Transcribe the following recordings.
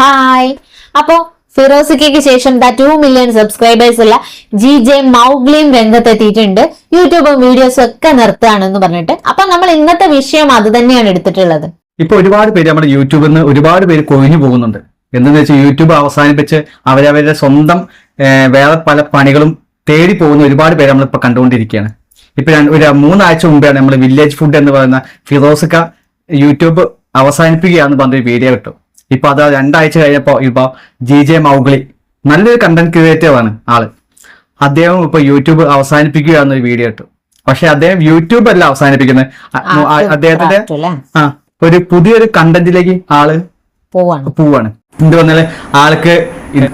Hi അപ്പോ ഫിറോസിക്കയ്ക്ക് ശേഷം ദ ടു മില്യൺ സബ്സ്ക്രൈബേഴ്സ് ഉള്ള ജി ജെ മൗഗ്ലിയും രംഗത്തെത്തിയിട്ടുണ്ട്. യൂട്യൂബും വീഡിയോസും ഒക്കെ നിർത്തുകയാണെന്ന് പറഞ്ഞിട്ട്. അപ്പൊ നമ്മൾ ഇന്നത്തെ വിഷയം അത് തന്നെയാണ് എടുത്തിട്ടുള്ളത്. ഇപ്പൊ ഒരുപാട് പേര് നമ്മുടെ യൂട്യൂബിൽ നിന്ന് ഒരുപാട് പേര് കൊഴിഞ്ഞു പോകുന്നുണ്ട്. എന്തെന്ന് വെച്ചാൽ യൂട്യൂബ് അവസാനിപ്പിച്ച് അവരവരുടെ സ്വന്തം വേറെ പല പണികളും തേടി പോകുന്ന ഒരുപാട് പേര് നമ്മളിപ്പോ കണ്ടുകൊണ്ടിരിക്കുകയാണ്. ഇപ്പൊ ഒരു മൂന്നാഴ്ച മുമ്പാണ് നമ്മൾ വില്ലേജ് ഫുഡ് എന്ന് പറയുന്ന ഫിറോസിക്ക യൂട്യൂബ് അവസാനിപ്പിക്കുകയാണെന്ന് പറഞ്ഞൊരു വീഡിയോ കിട്ടും ഇപ്പൊ അത് രണ്ടാഴ്ച കഴിഞ്ഞപ്പോ ഇപ്പൊ ജി ജെ മൗഗ്ലി നല്ലൊരു കണ്ടന്റ് ക്രിയേറ്റീവ് ആണ് ആൾ. അദ്ദേഹം ഇപ്പൊ യൂട്യൂബ് അവസാനിപ്പിക്കുക ഒരു വീഡിയോ ഇട്ടു. പക്ഷെ അദ്ദേഹം യൂട്യൂബ് അല്ല അവസാനിപ്പിക്കുന്നത്. അദ്ദേഹത്തിന്റെ ആ ഒരു പുതിയൊരു കണ്ടന്റിലേക്ക് ആൾ പോവാണ്. എന്ത് പറഞ്ഞാൽ ആൾക്ക്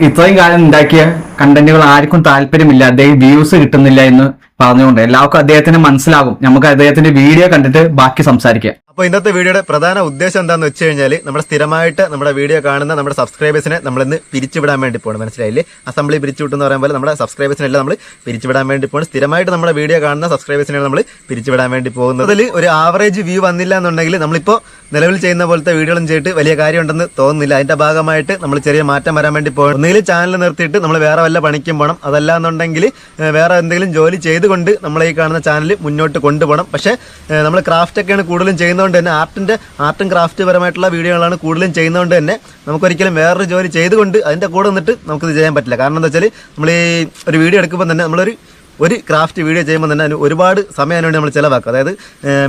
ഇത്രയും കാലം ഉണ്ടാക്കിയ കണ്ടന്റുകൾ ആർക്കും താല്പര്യമില്ല. അദ്ദേഹം വ്യൂസ് കിട്ടുന്നില്ല എന്ന് പറഞ്ഞുകൊണ്ട് എല്ലാവർക്കും അദ്ദേഹത്തിന് മനസ്സിലാകും. നമുക്ക് അദ്ദേഹത്തിന്റെ വീഡിയോ കണ്ടിട്ട് ബാക്കി സംസാരിക്കാം. അപ്പോൾ ഇന്നത്തെ വീഡിയോയുടെ പ്രധാന ഉദ്ദേശം എന്താണെന്ന് വെച്ച് കഴിഞ്ഞാൽ നമ്മുടെ സ്ഥിരമായിട്ട് നമ്മുടെ വീഡിയോ കാണുന്ന നമ്മുടെ സബ്സ്ക്രൈബേഴ്സിനെ നമ്മൾ ഇന്ന് പിരിച്ചുവിടാൻ വേണ്ടി പോകണം മനസ്സിലായില്ലേ? അസംബ്ലി പിരിച്ചുവിട്ടെന്ന് പറയുമ്പോൾ പോലെ നമ്മുടെ സബ്സ്ക്രൈബേഴ്സിനെല്ലാം നമ്മൾ പിരിച്ചുവിടാൻ വേണ്ടി പോകണം സ്ഥിരമായിട്ട് നമ്മുടെ വീഡിയോ കാണുന്ന സബ്സ്ക്രൈബേഴ്സിനെ നമ്മൾ പിരിച്ചുവിടാൻ വേണ്ടി പോകുന്നത്. അതിൽ ഒരു ആവറേജ് വ്യൂ വന്നില്ല എന്നുണ്ടെങ്കിൽ നമ്മളിപ്പോൾ നിലവിൽ ചെയ്യുന്ന പോലത്തെ വീഡിയോകളും ചെയ്തിട്ട് വലിയ കാര്യമുണ്ടെന്ന് തോന്നുന്നില്ല. അതിന്റെ ഭാഗമായിട്ട് നമ്മൾ ചെറിയ മാറ്റം വരാൻ വേണ്ടി പോകണം ഒന്നുകിൽ ചാനൽ നിർത്തിയിട്ട് നമ്മൾ വേറെ വല്ല പണിക്കും പോകണം അതല്ല എന്നുണ്ടെങ്കിൽ വേറെ എന്തെങ്കിലും ജോലി ചെയ്തുകൊണ്ട് നമ്മൾ ഈ കാണുന്ന ചാനൽ മുന്നോട്ട് കൊണ്ടുപോകണം പക്ഷേ നമ്മൾ ക്രാഫ്റ്റ് ഒക്കെയാണ് കൂടുതലും ചെയ്യുന്നതുകൊണ്ട് തന്നെ ആർട്ടിന്റെ ആർട്ട് ആൻഡ് ക്രാഫ്റ്റ് പരമായിട്ടുള്ള വീഡിയോകളാണ് കൂടുതലും ചെയ്യുന്നതുകൊണ്ട് തന്നെ നമുക്കൊരിക്കലും വേറൊരു ജോലി ചെയ്തുകൊണ്ട് അതിന്റെ കൂടെ നിന്നിട്ട് നമുക്കിത് ചെയ്യാൻ പറ്റില്ല. കാരണം എന്താ വെച്ചാൽ നമ്മൾ ഈ ഒരു വീഡിയോ എടുക്കുമ്പോൾ തന്നെ നമ്മളൊരു ഒരു ക്രാഫ്റ്റ് വീഡിയോ ചെയ്യുമ്പോൾ തന്നെ അതിന് ഒരുപാട് സമയം അതിനുവേണ്ടി നമ്മൾ ചിലവാക്കും. അതായത്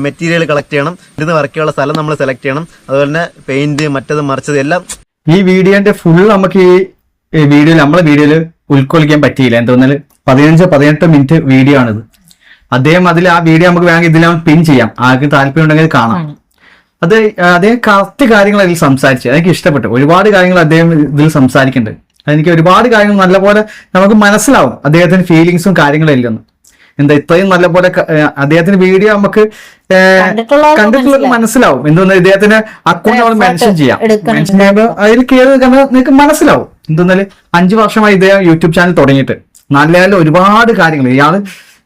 മെറ്റീരിയൽ കളക്ട് ചെയ്യണം ഇരുന്ന് വർക്ക് സ്ഥലം നമ്മൾ സെലക്ട് ചെയ്യണം അതുപോലെ തന്നെ പെയിന്റ് മറ്റത് മറിച്ചത് എല്ലാം ഈ വീഡിയോന്റെ ഫുൾ നമുക്ക് ഈ വീഡിയോയിൽ നമ്മളെ വീഡിയോയിൽ ഉൾക്കൊള്ളിക്കാൻ പറ്റിയില്ല. എന്തെന്നാൽ പതിനഞ്ച് പതിനെട്ട് മിനിറ്റ് വീഡിയോ ആണിത്. അദ്ദേഹം അതിൽ ആ വീഡിയോ നമുക്ക് വേണമെങ്കിൽ ഇതിൽ പിൻ ചെയ്യാം. ആർക്ക് താല്പര്യം ഉണ്ടെങ്കിൽ കാണാം. അത് അദ്ദേഹം കറക്റ്റ് കാര്യങ്ങൾ അതിൽ സംസാരിച്ചു എനിക്ക് ഇഷ്ടപ്പെട്ടു. ഒരുപാട് കാര്യങ്ങൾ അദ്ദേഹം ഇതിൽ സംസാരിക്കുന്നുണ്ട്. എനിക്ക് ഒരുപാട് കാര്യങ്ങൾ നല്ലപോലെ നമുക്ക് മനസ്സിലാവും അദ്ദേഹത്തിന്റെ ഫീലിങ്സും കാര്യങ്ങളും ഇല്ലെന്ന് എന്താ ഇത്രയും നല്ലപോലെ അദ്ദേഹത്തിന്റെ വീഡിയോ നമുക്ക് കണ്ടിട്ടുള്ളവർക്ക് മനസ്സിലാവും. എന്തോന്ന് ഇദ്ദേഹത്തിന്റെ അക്കൗണ്ട് നമ്മൾ മെൻഷൻ ചെയ്യാം. മെൻഷൻ ചെയ്യുമ്പോൾ അതിൽ കയറി കണ്ടാൽ നിങ്ങൾക്ക് മനസ്സിലാവും. എന്തെന്നാൽ അഞ്ചു വർഷമായി ഇദ്ദേഹം യൂട്യൂബ് ചാനൽ തുടങ്ങിയിട്ട്. നല്ല നല്ല ഒരുപാട് കാര്യങ്ങൾ. ഇയാൾ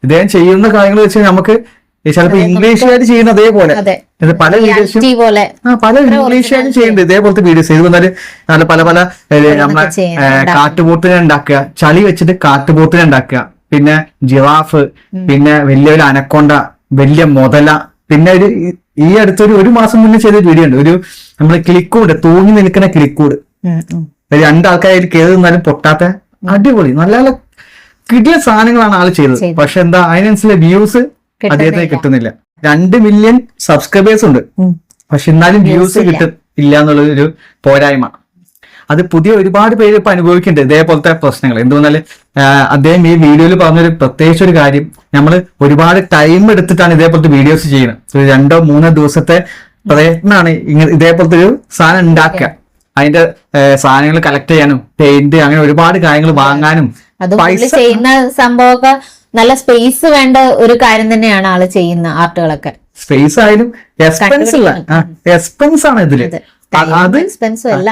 ഇദ്ദേഹം ചെയ്യുന്ന കാര്യങ്ങൾ വെച്ച് നമുക്ക് ചിലപ്പോ ഇംഗ്ലീഷുകാർ ചെയ്യുന്ന അതേപോലെ. അതെ. പല വീഡിയോസും പോലെ ആ പല ഇംഗ്ലീഷുകാരും ചെയ്യുന്നുണ്ട്. ഇതേപോലത്തെ വീഡിയോസ് ഇത് വന്നാൽ നല്ല പല പല നമ്മുടെ നമ്മളെ കാട്ടുപോത്തിനെ ഉണ്ടാക്കുക. ചളി വെച്ചിട്ട് കാട്ടുപോത്തിനെ ഉണ്ടാക്കുക. പിന്നെ ജിറാഫ് പിന്നെ വലിയൊരു അനക്കൊണ്ട വലിയ മുതല. പിന്നെ ഒരു ഈ- അടുത്തൊരു ഒരു മാസം മുന്നേ ചെയ്ത വീഡിയോ ഉണ്ട്. ഒരു നമ്മൾ ക്ലിക്കൂട് തൂങ്ങി നിൽക്കുന്ന ക്ലിക്കൂട് ഉം. രണ്ടാൾക്കാർ കയറി നിന്നാലും പൊട്ടാത്ത അടിപൊളി. നല്ല നല്ല കിട്ടിയ സാധനങ്ങളാണ് ആൾ ചെയ്തത്. പക്ഷെ എന്താ അതിനനുസരിച്ച് വ്യൂസ് അദ്ദേഹത്തിന് കിട്ടുന്നില്ല. രണ്ട് മില്യൺ സബ്സ്ക്രൈബേഴ്സ് ഉണ്ട്. പക്ഷെ എന്നാലും വ്യൂസ് കിട്ടില്ല കിട്ടും ഇല്ല എന്നുള്ള ഒരു പോരായ്മ. അത് പുതിയ ഒരുപാട് പേര് ഇപ്പൊ അനുഭവിക്കുന്നുണ്ട് ഇതേപോലത്തെ പ്രശ്നങ്ങൾ. എന്തുവന്നാൽ അദ്ദേഹം ഈ വീഡിയോയിൽ പറഞ്ഞൊരു പ്രത്യേകിച്ച് ഒരു കാര്യം. നമ്മൾ ഒരുപാട് ടൈം എടുത്തിട്ടാണ് ഇതേപോലത്തെ വീഡിയോസ് ചെയ്യുന്നത്. ഒരു രണ്ടോ മൂന്നോ ദിവസത്തെ പ്രയത്നമാണ് ഇങ്ങനെ ഇതേപോലത്തെ ഒരു സാധനം ഉണ്ടാക്കുക. അതിന്റെ സാധനങ്ങൾ കളക്ട് ചെയ്യാനും പെയിന്റ് അങ്ങനെ ഒരുപാട് കാര്യങ്ങൾ വാങ്ങാനും അത് പുള്ളി ചെയ്യുന്ന സംഭവമൊക്കെ നല്ല സ്പേസ് വേണ്ട ഒരു കാര്യം തന്നെയാണ് ആൾ ചെയ്യുന്ന ആർട്ടുകളൊക്കെ സ്പേസ് ആയാലും എക്സ്പെൻസ് ഉള്ള എക്സ്പെൻസ് ആണ് ഇതിൽ. അത്. എക്സ്പെൻസും അല്ല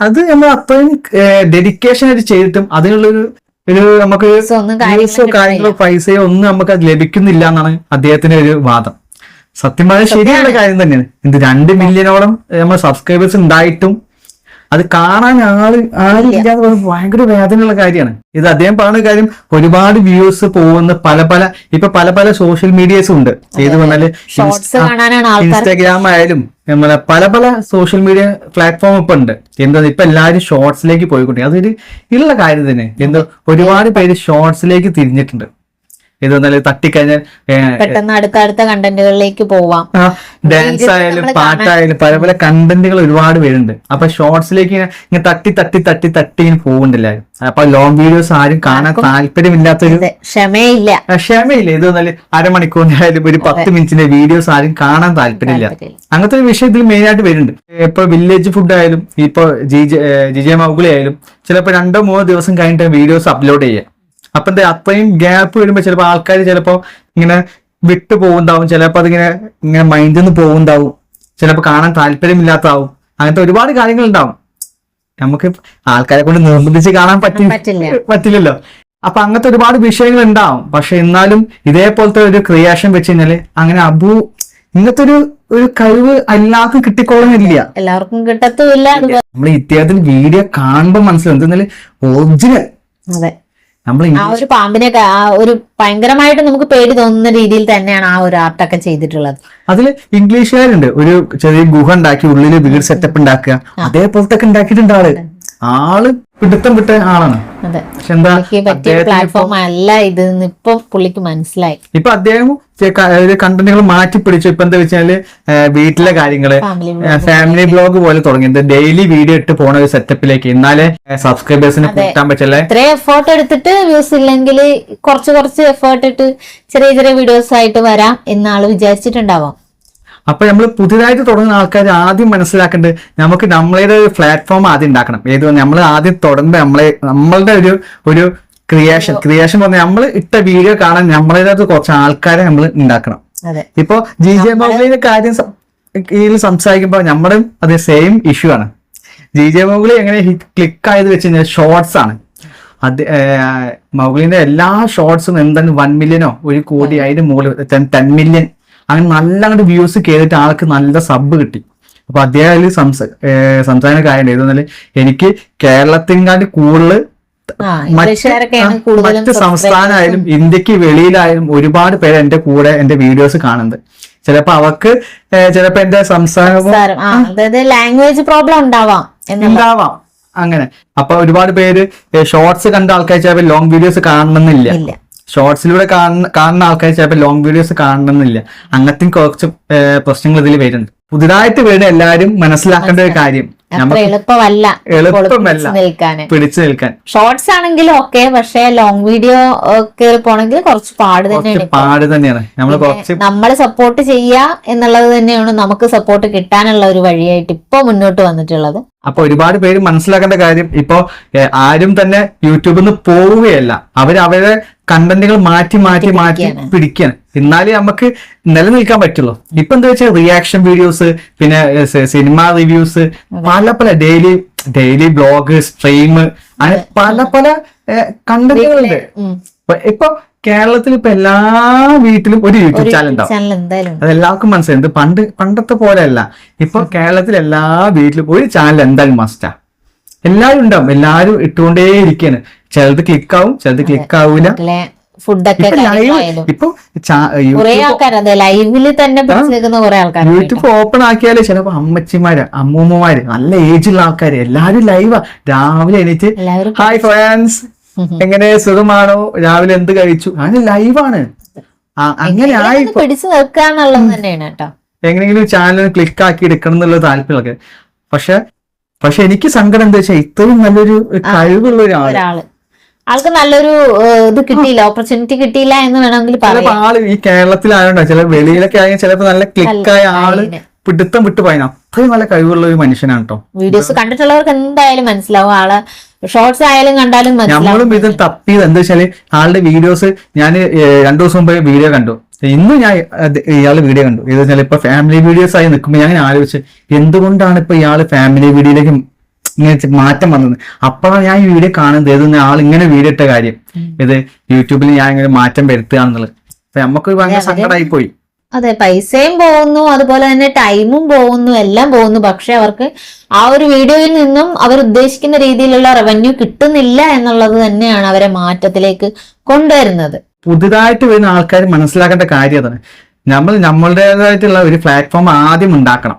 അത് നമ്മൾ അത്രയും ഡെഡിക്കേഷൻ ആയിട്ട് ചെയ്തിട്ടും അതിനുള്ളൊരു ഒരു നമുക്ക് കാര്യങ്ങളോ പൈസയോ ഒന്നും നമുക്ക് അത് ലഭിക്കുന്നില്ല എന്നാണ് അദ്ദേഹത്തിന്റെ ഒരു വാദം. സത്യം പറഞ്ഞാൽ ശരിയാണ് കാര്യം തന്നെയാണ്. ഇത് രണ്ട് മില്യണോളം നമ്മൾ സബ്സ്ക്രൈബേഴ്സ് ഉണ്ടായിട്ടും അത് കാണാൻ ആൾ ആളില്ലാതെ പറയുന്നത് ഭയങ്കര വേദനയുള്ള കാര്യമാണ്. ഇത് അദ്ദേഹം പറഞ്ഞ കാര്യം ഒരുപാട് വ്യൂസ് പോകുന്ന പല പല ഇപ്പൊ പല പല സോഷ്യൽ മീഡിയസും ഉണ്ട്. ഏത് പറഞ്ഞാൽ ഇൻസ്റ്റാഗ്രാം ആയാലും നമ്മളെ പല പല സോഷ്യൽ മീഡിയ പ്ലാറ്റ്ഫോം ഇപ്പൊ ഉണ്ട്. എന്താ ഇപ്പൊ എല്ലാരും ഷോർട്സിലേക്ക് പോയിക്കൊണ്ടിരിക്കും അതൊരു ഉള്ള കാര്യം തന്നെ എന്താ ഒരുപാട് പേര് ഷോർട്സിലേക്ക് തിരിഞ്ഞിട്ടുണ്ട്. ഇത് വന്നാൽ തട്ടിക്കഴിഞ്ഞാൽ പെട്ടെന്ന് അടുത്ത അടുത്ത കണ്ടന്റുകളിലേക്ക് പോവാം. ഡാൻസ് ആയാലും പാട്ടായാലും പല പല കണ്ടന്റുകൾ ഒരുപാട് പേരുണ്ട്. അപ്പൊ ഷോർട്സിലേക്ക് ഇങ്ങനെ തട്ടി തട്ടി തട്ടി തട്ടി ഇങ്ങനെ പോകുന്നുണ്ട് അപ്പൊ ലോങ് വീഡിയോസ് ആരും കാണാൻ താല്പര്യമില്ലാത്തൊരു ക്ഷമയില്ല. ക്ഷമയില്ല. ഇത് നല്ല അരമണിക്കൂറിന്റെ ആയാലും ഒരു പത്ത് മിനിറ്റിന്റെ വീഡിയോസ് ആരും കാണാൻ താല്പര്യമില്ല. അങ്ങനത്തെ ഒരു വിഷയം ഇതിൽ മെയിൻ ആയിട്ട് വരുന്നുണ്ട്. ഇപ്പൊ വില്ലേജ് ഫുഡ് ആയാലും ഇപ്പൊ ജിജെ മൗഗുളി ആയാലും ചിലപ്പോ രണ്ടോ മൂന്നോ ദിവസം കഴിഞ്ഞിട്ട് വീഡിയോസ് അപ്ലോഡ് ചെയ്യാം അപ്പൊ എന്താ അത്രയും ഗ്യാപ്പ് വരുമ്പോ ചിലപ്പോ ആൾക്കാർ ചിലപ്പോ ഇങ്ങനെ വിട്ടു പോകുന്നുണ്ടാവും. ചിലപ്പോ അതിങ്ങനെ ഇങ്ങനെ മൈൻഡിൽ നിന്ന് പോകുന്നുണ്ടാവും. ചിലപ്പോ കാണാൻ താല്പര്യമില്ലാത്തതാവും. അങ്ങനത്തെ ഒരുപാട് കാര്യങ്ങൾ ഉണ്ടാവും നമുക്ക് ആൾക്കാരെ കൊണ്ട് നിർബന്ധിച്ച് കാണാൻ പറ്റി പറ്റില്ല. പറ്റില്ലല്ലോ. അപ്പൊ അങ്ങനത്തെ ഒരുപാട് വിഷയങ്ങൾ ഉണ്ടാവും പക്ഷെ എന്നാലും ഇതേപോലത്തെ ഒരു ക്രിയേഷൻ വെച്ച് കഴിഞ്ഞാൽ അങ്ങനെ അബു ഇങ്ങനത്തെ ഒരു ഒരു കഴിവ് എല്ലാവർക്കും കിട്ടിക്കോളുന്നില്ല. എല്ലാവർക്കും കിട്ടത്തുമില്ല. നമ്മൾ ഇദ്ദേഹത്തിന് വീഡിയോ കാണുമ്പോൾ മനസ്സിലാവും. എന്തെന്നാൽ ഒറിജിനൽ അതെ. നമ്മൾ ആ ഒരു പാമ്പിനെ ആ ഒരു ഭയങ്കരമായിട്ട് നമുക്ക് പേടി തോന്നുന്ന രീതിയിൽ തന്നെയാണ് ആ ഒരു ആർട്ടൊക്കെ ചെയ്തിട്ടുള്ളത്. അതിൽ ഇംഗ്ലീഷുകാരുണ്ട്. ഒരു ചെറിയ ഗുഹ ഉണ്ടാക്കി ഉള്ളിൽ വീട് സെറ്റപ്പ് ഉണ്ടാക്കുക. അതേപോലത്തെ ഒക്കെ ഉണ്ടാക്കിയിട്ടുണ്ട് ആൾ. ആൾ പിടുത്തം വിട്ട ആളാണ്. അതെ. പക്ഷെ എന്താ പുള്ളിക്ക് പറ്റിയ അദ്ദേഹത്തിന് പ്ലാറ്റ്ഫോം അല്ല ഇത് ഇപ്പൊ പുള്ളിക്ക് മനസ്സിലായി. ഇപ്പൊ അദ്ദേഹം കണ്ടന്റുകൾ മാറ്റി പിടിച്ചു. ഇപ്പൊ എന്താ വെച്ചാൽ വീട്ടിലെ കാര്യങ്ങൾ ഫാമിലി ബ്ലോഗ് പോലെ തുടങ്ങി. ഡെയിലി വീഡിയോ ഇട്ട് പോണ ഒരു സെറ്റപ്പിലേക്ക് എന്നാലേ സബ്സ്ക്രൈബേഴ്സിന് കൂട്ടാൻ പറ്റില്ല? ഇത്രയും എഫേർട്ട് എടുത്തിട്ട് വ്യൂസ് ഇല്ലെങ്കിൽ കുറച്ച് കുറച്ച് എഫേർട്ട് ഇട്ട് ചെറിയ ചെറിയ വീഡിയോസ് ആയിട്ട് വരാം എന്ന് ആൾ വിചാരിച്ചിട്ടുണ്ടാവാം. അപ്പൊ നമ്മൾ പുതിയതായിട്ട് തുടങ്ങുന്ന ആൾക്കാർ ആദ്യം മനസ്സിലാക്കേണ്ടത് നമുക്ക് നമ്മളുടെ ഒരു പ്ലാറ്റ്ഫോം ആദ്യം ഉണ്ടാക്കണം. ഏത് നമ്മൾ ആദ്യം തുടങ്ങുമ്പോൾ നമ്മളെ നമ്മളുടെ ഒരു ഒരു ക്രിയേഷൻ ക്രിയേഷൻ പറഞ്ഞാൽ നമ്മൾ ഇട്ട വീഡിയോ കാണാൻ നമ്മളേതായിട്ട് കുറച്ച് ആൾക്കാരെ നമ്മൾ ഉണ്ടാക്കണം. ഇപ്പൊ ജി ജെ മൗഗ്ലിന്റെ കാര്യം സംസാരിക്കുമ്പോൾ നമ്മുടെ അത് സെയിം ഇഷ്യൂ ആണ്. ജി ജെ മൗഗ്ലി എങ്ങനെ ക്ലിക്ക് ആയത് വെച്ച് കഴിഞ്ഞാൽ ഷോർട്സ് ആണ്. അത് മൗഗ്ലിന്റെ എല്ലാ ഷോർട്സും എന്താണ് വൺ മില്യനോ ഒരു കോടി അതിന് മുകളിൽ ടെൻ മില്യൺ അങ്ങനെ നല്ല അങ്ങോട്ട് വ്യൂസ് കേറിയിട്ട് ആൾക്ക് നല്ല സബ് കിട്ടി. അപ്പൊ അദ്ദേഹം അതിൽ സംസ സംസാരിക്കുന്ന കാര്യം ഏതെന്നാൽ എനിക്ക് കേരളത്തിനെക്കാട്ടി കൂടുതൽ മറ്റ് സംസ്ഥാനമായാലും ഇന്ത്യയ്ക്ക് വെളിയിലായാലും ഒരുപാട് പേര് എന്റെ കൂടെ എന്റെ വീഡിയോസ് കാണുന്നത് ചിലപ്പോ അവർക്ക് ഏർ, ചിലപ്പോ എന്റെ സംസ്ഥാനവും അതായത് ലാംഗ്വേജ് പ്രോബ്ലം ഉണ്ടാവാം ഉണ്ടാവാം അങ്ങനെ. അപ്പൊ ഒരുപാട് പേര് ഷോർട്സ് കണ്ട ആൾക്കാർ ചിലപ്പോൾ ലോങ് വീഡിയോസ് കാണണമെന്നില്ല ഷോർട്സിലൂടെ കാണുന്ന കാണുന്ന ആൾക്കാർ ചിലപ്പോൾ ലോങ് വീഡിയോസ് കാണണമെന്നില്ല. അങ്ങനത്തെ കുറച്ച് പ്രശ്നങ്ങൾ ഇതിൽ വരുന്നുണ്ട്. പുതുതായിട്ട് വീട് എല്ലാവരും മനസ്സിലാക്കേണ്ട ഒരു കാര്യം. എളുപ്പമല്ല എളുപ്പമല്ല പിടിച്ചു നിൽക്കാൻ. ഷോർട്സ് ആണെങ്കിലും ഓക്കെ പക്ഷെ ലോങ് വീഡിയോ കയറി പോണെങ്കിൽ കുറച്ച് പാട് തന്നെയാണ് പാട് തന്നെയാണ്. നമ്മൾ കുറച്ച് നമ്മൾ സപ്പോർട്ട് ചെയ്യുക എന്നുള്ളത് തന്നെയാണ് നമുക്ക് സപ്പോർട്ട് കിട്ടാനുള്ള ഒരു വഴിയായിട്ട് ഇപ്പൊ മുന്നോട്ട് വന്നിട്ടുള്ളത്. അപ്പൊ ഒരുപാട് പേര് മനസ്സിലാക്കേണ്ട കാര്യം ഇപ്പോ ആരും തന്നെ യൂട്യൂബിൽ നിന്ന് പോവുകയല്ല. അവർ അവരുടെ കണ്ടന്റുകൾ മാറ്റി മാറ്റി മാറ്റി. പിടിക്കുകയാണ്. എന്നാലേ നമുക്ക് നിലനിൽക്കാൻ പറ്റുള്ളൂ. ഇപ്പൊ എന്താ വെച്ചാൽ റിയാക്ഷൻ വീഡിയോസ് പിന്നെ സിനിമ റിവ്യൂസ് പല പല ഡെയിലി ഡെയിലി ബ്ലോഗ് സ്ട്രീം അങ്ങനെ പല പല കണ്ടന്റുകളുണ്ട്. ഇപ്പൊ കേരളത്തിൽ ഇപ്പൊ എല്ലാ വീട്ടിലും ഒരു യൂട്യൂബ് ചാനൽ ഉണ്ടാവും. അത് എല്ലാവർക്കും മനസ്സിലായി പണ്ട് പണ്ടത്തെ പോലെ അല്ല ഇപ്പൊ കേരളത്തിൽ എല്ലാ വീട്ടിലും ഒരു ചാനൽ എന്തായാലും മസ്റ്റാ എല്ലാരും ഉണ്ടാവും. എല്ലാരും ഇട്ടുകൊണ്ടേ ഇരിക്കാണ്. ചിലത് ക്ലിക്ക് ആവും ചിലത് ക്ലിക്ക് ആവൂല. ഫുഡൊക്കെ ഇപ്പൊ ലൈവിൽ തന്നെ യൂട്യൂബ് ഓപ്പൺ ആക്കിയാൽ ചിലപ്പോ അമ്മച്ചിമാര് അമ്മൂമ്മമാര് നല്ല ഏജുള്ള ആൾക്കാര് എല്ലാരും ലൈവാ രാവിലെ എണീറ്റ് ഹായ് ഫ്രണ്ട്സ് എങ്ങനെ? സുഖമാണോ? രാവിലെ എന്ത് കഴിച്ചു? അങ്ങനെ ലൈവാണ്. അങ്ങനെ ആയി പിടിച്ചു തന്നെയാണ് കേട്ടോ. എങ്ങനെയെങ്കിലും ചാനൽ ക്ലിക്ക് ആക്കി എടുക്കണം എന്നുള്ള താല്പര്യമൊക്കെ പക്ഷെ പക്ഷെ എനിക്ക് സങ്കടം എന്താ വെച്ചാൽ ഇത്രയും നല്ലൊരു കഴിവുള്ള ഒരാൾ. ആൾക്ക് നല്ലൊരു ഇത് കിട്ടിയില്ല ഓപ്പർച്യൂണിറ്റി കിട്ടിയില്ല എന്ന് വേണമെങ്കിൽ പറയാം. ആൾ ഈ കേരളത്തിലായോണ്ടോ ചില വെളിയിലൊക്കെ ആയെങ്കിൽ ചിലപ്പോ നല്ല ക്ലിക്കായ ആൾ. പിടുത്തം വിട്ടു പോയ അത്രയും നല്ല കഴിവുള്ള ഒരു മനുഷ്യനാണ് കേട്ടോ വീഡിയോസ് കണ്ടിട്ടുള്ളവർക്ക് എന്തായാലും മനസ്സിലാവും. ആൾ ഷോർട്സ് ആയാലും കണ്ടാലും നമ്മളും ഇത് തപ്പിയത് എന്താ വെച്ചാൽ ആളുടെ വീഡിയോസ് ഞാൻ രണ്ടു ദിവസം മുമ്പ് വീഡിയോ കണ്ടു. ഇന്ന് ഞാൻ ഇയാളെ വീഡിയോ കണ്ടു. ഇത് വെച്ചാൽ ഇപ്പൊ ഫാമിലി വീഡിയോസ് ആയി നിൽക്കുമ്പോൾ ഞാൻ ആലോചിച്ചു എന്തുകൊണ്ടാണ് ഇപ്പൊ ഇയാൾ ഫാമിലി വീഡിയോയിലേക്ക് ഇങ്ങനെ മാറ്റം വന്നത്? അപ്പോഴാണ് ഞാൻ ഈ വീഡിയോ കാണുന്നത്. ഏത് ആൾ ഇങ്ങനെ വീഡിയോ ഇട്ട കാര്യം. ഇത് യൂട്യൂബിൽ ഞാൻ ഇങ്ങനെ മാറ്റം വരുത്തുകയാണെന്നുള്ളത് അപ്പൊ നമുക്ക് ഭയങ്കര സങ്കടമായി പോയി അതെ പൈസയും പോകുന്നു അതുപോലെ തന്നെ ടൈമും പോകുന്നു എല്ലാം പോകുന്നു. പക്ഷെ അവർക്ക് ആ ഒരു വീഡിയോയിൽ നിന്നും അവർ ഉദ്ദേശിക്കുന്ന രീതിയിലുള്ള റവന്യൂ കിട്ടുന്നില്ല എന്നുള്ളത് തന്നെയാണ് അവരെ മാറ്റത്തിലേക്ക് കൊണ്ടുവരുന്നത്. പുതുതായിട്ട് വരുന്ന ആൾക്കാർ മനസ്സിലാക്കേണ്ട കാര്യം അതാണ്. നമ്മൾ നമ്മളുടേതായിട്ടുള്ള ഒരു പ്ലാറ്റ്ഫോം ആദ്യം ഉണ്ടാക്കണം.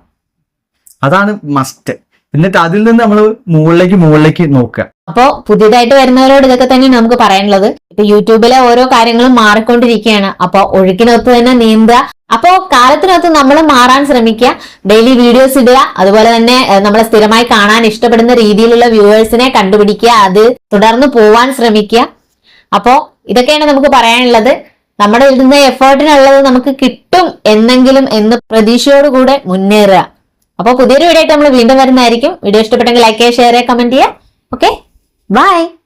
അതാണ് മസ്റ്റ് എന്നിട്ട് അതിൽ നിന്ന് നമ്മൾ മുകളിലേക്ക് മുകളിലേക്ക് നോക്കുക. അപ്പോ പുതിയതായിട്ട് വരുന്നവരോട് ഇതൊക്കെ തന്നെ നമുക്ക് പറയാനുള്ളത്. ഇപ്പൊ യൂട്യൂബിലെ ഓരോ കാര്യങ്ങളും മാറിക്കൊണ്ടിരിക്കുകയാണ്. അപ്പൊ ഒഴുക്കിനൊത്ത് തന്നെ നീന്തുക. അപ്പോ കാലത്തിനൊത്ത് നമ്മൾ മാറാൻ ശ്രമിക്കുക. ഡെയിലി വീഡിയോസ് ഇടുക. അതുപോലെ തന്നെ നമ്മളെ സ്ഥിരമായി കാണാൻ ഇഷ്ടപ്പെടുന്ന രീതിയിലുള്ള വ്യൂവേഴ്സിനെ കണ്ടുപിടിക്കുക. അത് തുടർന്ന് പോവാൻ ശ്രമിക്കുക. അപ്പോ ഇതൊക്കെയാണ് നമുക്ക് പറയാനുള്ളത്. നമ്മുടെ ഇടുന്ന എഫേർട്ടിനുള്ളത് നമുക്ക് കിട്ടും എന്നെങ്കിലും എന്ന് പ്രതീക്ഷയോടുകൂടെ മുന്നേറുക. അപ്പോൾ പുതിയൊരു വീഡിയോ ആയിട്ട് നമ്മൾ വീണ്ടും വരുന്നതായിരിക്കും. വീഡിയോ ഇഷ്ടപ്പെട്ടെങ്കിൽ ലൈക്ക് ചെയ്യുക ഷെയർ ചെയ്യുക കമന്റ് ചെയ്യുക. Okay Bye!